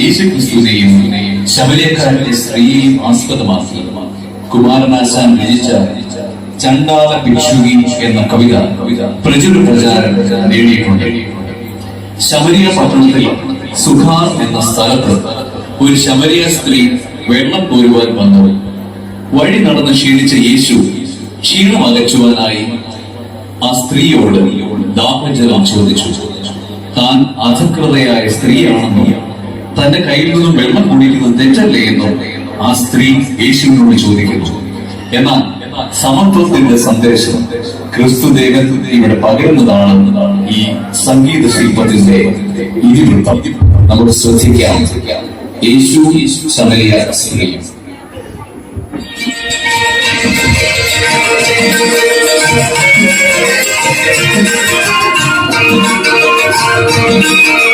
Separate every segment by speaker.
Speaker 1: യേശുക്രിസ്തുവിനെയും ശബരിയക്കാരന്റെ സ്ത്രീയെയും ആസ്പദമാക്കി. കുമാരനാശാൻ രചിച്ച ചണ്ടാല ഭിക്ഷുകി എന്ന കവിത പ്രചുര പ്രചാരം നേടിയിട്ടുണ്ട്. ശബരിയ പട്ടണത്തിൽ സുഖാർ എന്ന സ്ഥലത്ത് ഒരു ശബരിയ സ്ത്രീ വെള്ളം കോരുവാൻ വന്നു. വഴി നടന്ന് ക്ഷീണിച്ച യേശു ക്ഷീണം അകറ്റുവാനായി ആ സ്ത്രീയോട് ദാഹജലം ചോദിച്ചു. താൻ അധകൃതയായ സ്ത്രീയാണെന്നും തന്റെ കയ്യിൽ നിന്നും വെള്ളം കുടിക്കുന്നത് തെറ്റല്ലേ എന്നും ആ സ്ത്രീ യേശുവിനോട് ചോദിക്കുന്നു. എന്നാൽ സമത്വത്തിന്റെ സന്ദേശം ക്രിസ്തു ക്രിസ്തുദേവൻ ഇവിടെ പകരുന്നതാണ് ഈ സംഗീത ശില്പത്തിന്റെ ഇതിവൃത്തം നമ്മൾ ശ്രദ്ധിക്കാം. യേശു ശമരിയ സ്ത്രീ.
Speaker 2: Thank തീരത്ത്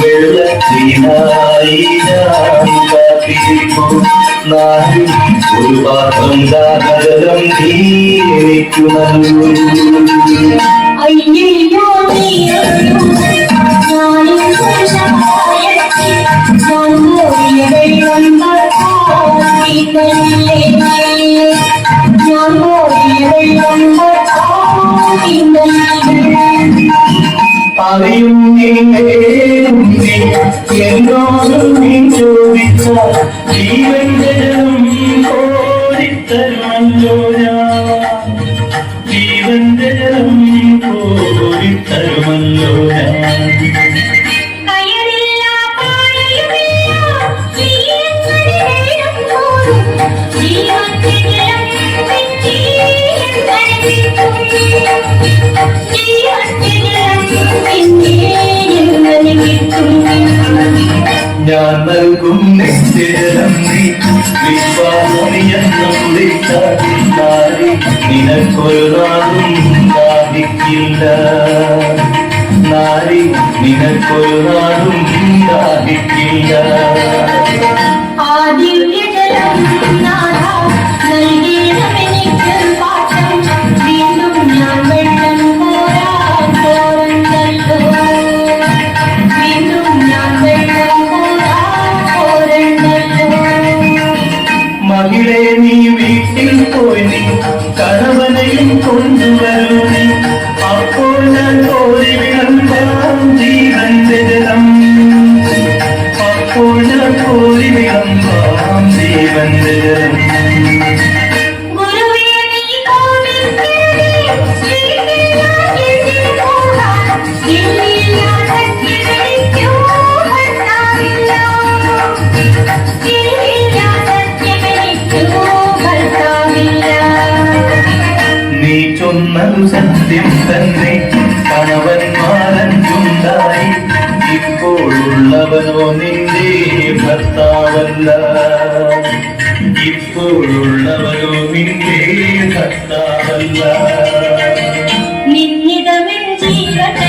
Speaker 2: വെള്ളത്തിനായി ഒരു പാത്രം ദാഹരം തീരിക്കുന്നല്ലോ
Speaker 3: അയ്യോ
Speaker 2: അറിയും എന്നോടും നീ ചോദിച്ച നൽകും നിത്യജലം നീ വിശ്വാസമിയെന്ന് വിളിച്ചാൽ നിനക്കൊരു നാളും ദാഹിക്കില്ല നാരി നിനക്കൊരു നാളും ദാഹിക്കില്ല
Speaker 3: ആദിവ്യജലം
Speaker 2: വീട്ടിൽ പോയി നീ കണവനെയും കൊണ്ടുവരൂ നീ അപ്പോൾ ഞാൻ കോരി വിളമ്പാം ജീവന്റെ സത്യം തന്നെ കണവൻ മാറഞ്ചുണ്ടായി ഇപ്പോഴുള്ളവനോ നിന്റെ ഭർത്താവല്ല ഇപ്പോഴുള്ളവനോ നിന്റെ ഭർത്താവല്ല നിന്നിടമേ ജീവൻ